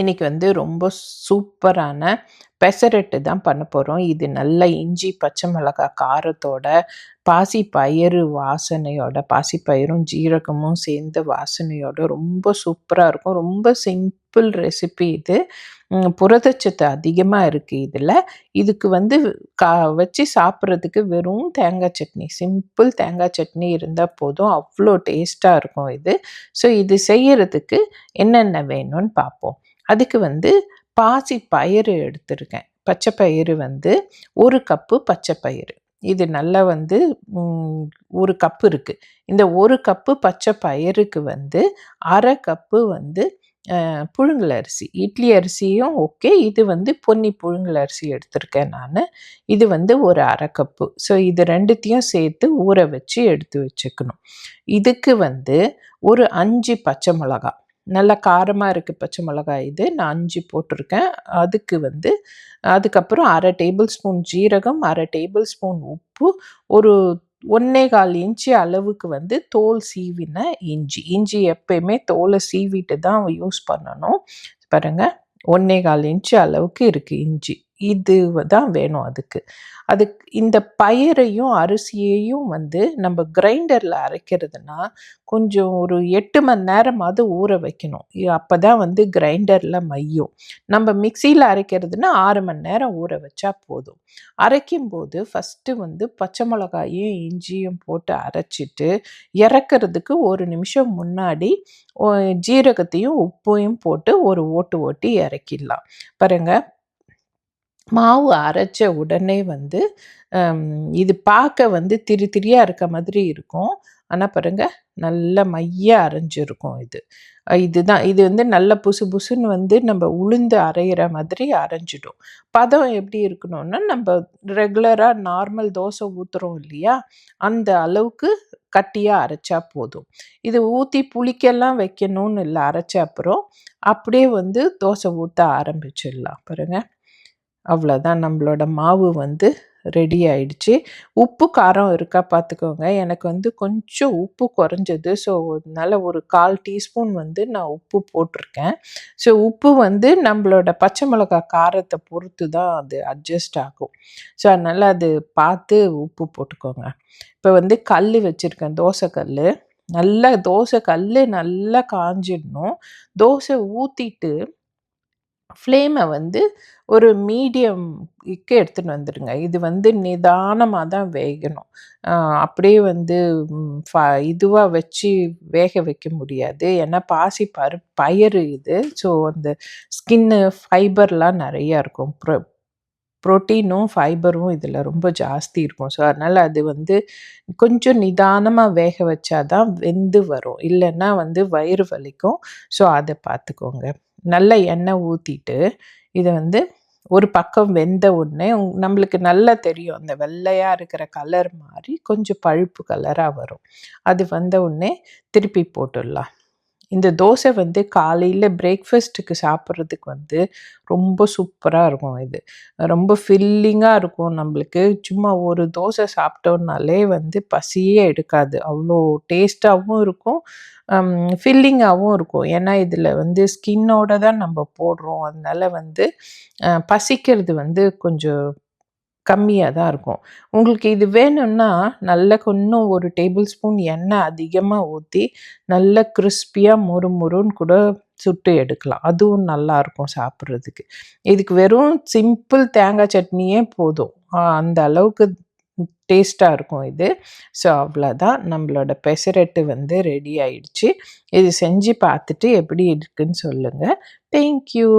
இன்றைக்கி வந்து ரொம்ப சூப்பரான பெசரட்டு தான் பண்ண போகிறோம் இது நல்ல இஞ்சி பச்சை மிளகாய் காரத்தோட பாசி பயிறு வாசனையோட பாசி பயிரும் ஜீரகமும் சேர்ந்த வாசனையோட ரொம்ப சூப்பராக இருக்கும். ரொம்ப சிம்பிள் ரெசிபி இது. புரதச்சத்து அதிகமாக இருக்குது இதில். இதுக்கு வந்து கா வச்சு சாப்பிட்றதுக்கு வெறும் தேங்காய் சட்னி. சிம்பிள் தேங்காய் சட்னி இருந்தால் போதும். அவ்வளோ டேஸ்ட்டாக இருக்கும் இது. ஸோ இது செய்யறதுக்கு என்னென்ன வேணும்னு பார்ப்போம் அதுக்கு வந்து பாசி பயிறு எடுத்திருக்கேன். பச்சை பயிறு வந்து ஒரு கப்பு பச்சை பயிறு. இது நல்லா வந்து ஒரு கப்பு இருக்குது இந்த ஒரு கப்பு பச்சை பயிருக்கு வந்து அரை கப்பு வந்து புழுங்கல் அரிசி. இட்லி அரிசியும் ஓகே. இது வந்து பொன்னி புழுங்கல் அரிசி எடுத்திருக்கேன் நான். இது வந்து ஒரு அரை கப்பு. ஸோ இது ரெண்டுத்தையும் சேர்த்து ஊற வச்சு எடுத்து வச்சுக்கணும். இதுக்கு வந்து ஒரு அஞ்சு பச்சை மிளகா. நல்லா காரமாக இருக்குது பச்சை மிளகாய் இது. நான் அஞ்சு போட்டிருக்கேன். அதுக்கு வந்து அதுக்கப்புறம் அரை டேபிள் ஸ்பூன் ஜீரகம் அரை டேபிள் ஸ்பூன் உப்பு ஒரு ஒன்னே கால் இன்ச்சு அளவுக்கு வந்து தோல் சீவின இஞ்சி. இஞ்சி எப்பயுமே தோலை சீவிட்டு தான் யூஸ் பண்ணணும். பாருங்கள் ஒன்னே கால் இன்ச்சு அளவுக்கு இருக்குது இஞ்சி. இது தான் வேணும் அதுக்கு. அதுக்கு இந்த பயிரையும் அரிசியையும் வந்து நம்ம கிரைண்டரில் அரைக்கிறதுனா கொஞ்சம் ஒரு எட்டு மணி நேரமாவது ஊற வைக்கணும். அப்போ தான் வந்து கிரைண்டரில் மையும். நம்ம மிக்சியில் அரைக்கிறதுனா ஆறு மணி நேரம் ஊற வச்சா போதும். அரைக்கும் போது ஃபஸ்ட்டு வந்து பச்சை மிளகாயும் இஞ்சியும் போட்டு அரைச்சிட்டு இறக்கிறதுக்கு ஒரு நிமிஷம் முன்னாடி ஜீரகத்தையும் உப்பையும் போட்டு ஒரு ஓட்டு ஓட்டி இறக்கிடலாம். பாருங்கள் மாவு அரைச்ச உடனே வந்து இது பார்க்க வந்து திரி திரியாக இருக்க மாதிரி இருக்கும். ஆனால் பாருங்கள் நல்ல மைய அரைஞ்சிருக்கும் இது. இதுதான். இது வந்து நல்ல புசு புசுன்னு வந்து நம்ம உளுந்து அரைகிற மாதிரி அரைஞ்சிடும். பதம் எப்படி இருக்கணும்னா நம்ம ரெகுலராக நார்மல் தோசை ஊற்றுறோம் இல்லையா? அந்த அளவுக்கு கட்டியாக அரைச்சா போதும். இது ஊற்றி புளிக்கெல்லாம் வைக்கணும்னு இல்லை அரைச்ச அப்புறம் அப்படியே வந்து தோசை ஊற்ற ஆரம்பிச்சிடலாம். பாருங்கள் அவ்வளோதான் நம்மளோட மாவு வந்து ரெடி ஆயிடுச்சு. உப்பு காரம் இருக்கா பார்த்துக்கோங்க எனக்கு வந்து கொஞ்சம் உப்பு குறைஞ்சது. ஸோ அதனால் ஒரு கால் டீஸ்பூன் வந்து நான் உப்பு போட்டிருக்கேன். ஸோ உப்பு வந்து நம்மளோட பச்சை மிளகாய் காரத்தை பொறுத்து தான் அது அட்ஜஸ்ட் ஆகும். ஸோ அதனால் அது பார்த்து உப்பு போட்டுக்கோங்க. இப்போ வந்து கல் வச்சுருக்கேன். தோசை கல் நல்லா தோசை கல் நல்லா காஞ்சிடணும். தோசை ஊற்றிட்டு ஃப்ளேமை வந்து ஒரு மீடியம்க்கு எடுத்துன்னு வந்துடுங்க இது வந்து நிதானமாக தான் வேகணும். அப்படியே வந்து இதுவாக வச்சு வேக வைக்க முடியாது. ஏன்னா பாசி பரு பயிறு இது. ஸோ அந்த ஸ்கின்னு ஃபைபர்லாம் நிறையா இருக்கும். ப்ரோ ப்ரோட்டீனும் ஃபைபரும் இதில் ரொம்ப ஜாஸ்தி இருக்கும். ஸோ அதனால் அது வந்து கொஞ்சம் நிதானமாக வேக வச்சாதான் வெந்து வரும். இல்லைன்னா வந்து வயிறு வலிக்கும். ஸோ அதை பார்த்துக்கோங்க நல்ல எண்ணெய் ஊற்றிட்டு இதை வந்து ஒரு பக்கம் வெந்த உடனே நம்மளுக்கு நல்லா தெரியும். அந்த வெள்ளையாக இருக்கிற கலர் மாதிரி கொஞ்சம் பழுப்பு கலராக வரும். அது வந்த உடனே திருப்பி போட்டுடலாம். இந்த தோசை வந்து காலையில் பிரேக்ஃபாஸ்ட்டுக்கு சாப்பிட்றதுக்கு வந்து ரொம்ப சூப்பராக இருக்கும் இது. ரொம்ப ஃபில்லிங்காக இருக்கும் நம்மளுக்கு. சும்மா ஒரு தோசை சாப்பிட்டோம்னாலே வந்து பசியே எடுக்காது. அவ்வளோ டேஸ்ட்டாகவும் இருக்கும் ஃபில்லிங்காகவும் இருக்கும். ஏன்னா இதில் வந்து ஸ்கின்னோட தான் நம்ம போடுறோம். அதனால வந்து பசிக்கிறது வந்து கொஞ்சம் கம்மியாக தான் இருக்கும். உங்களுக்கு இது வேணும்னா நல்ல கொஞ்சம் ஒரு டேபிள் ஸ்பூன் எண்ணெய் அதிகமாக ஊற்றி நல்ல கிறிஸ்பியாக முறு முறுன்னு கூட சுட்டு எடுக்கலாம். அதுவும் நல்லா இருக்கும் சாப்பிட்றதுக்கு. இதுக்கு வெறும் சிம்பிள் தேங்காய் சட்னியே போதும். அந்த அளவுக்கு டேஸ்ட்டாக இருக்கும் இது. ஸோ அவ்வளோதான் நம்மளோட பெசரட்டு வந்து ரெடி ஆயிடுச்சு. இது செஞ்சு பார்த்துட்டு எப்படி இருக்குன்னு சொல்லுங்கள் தேங்க்யூ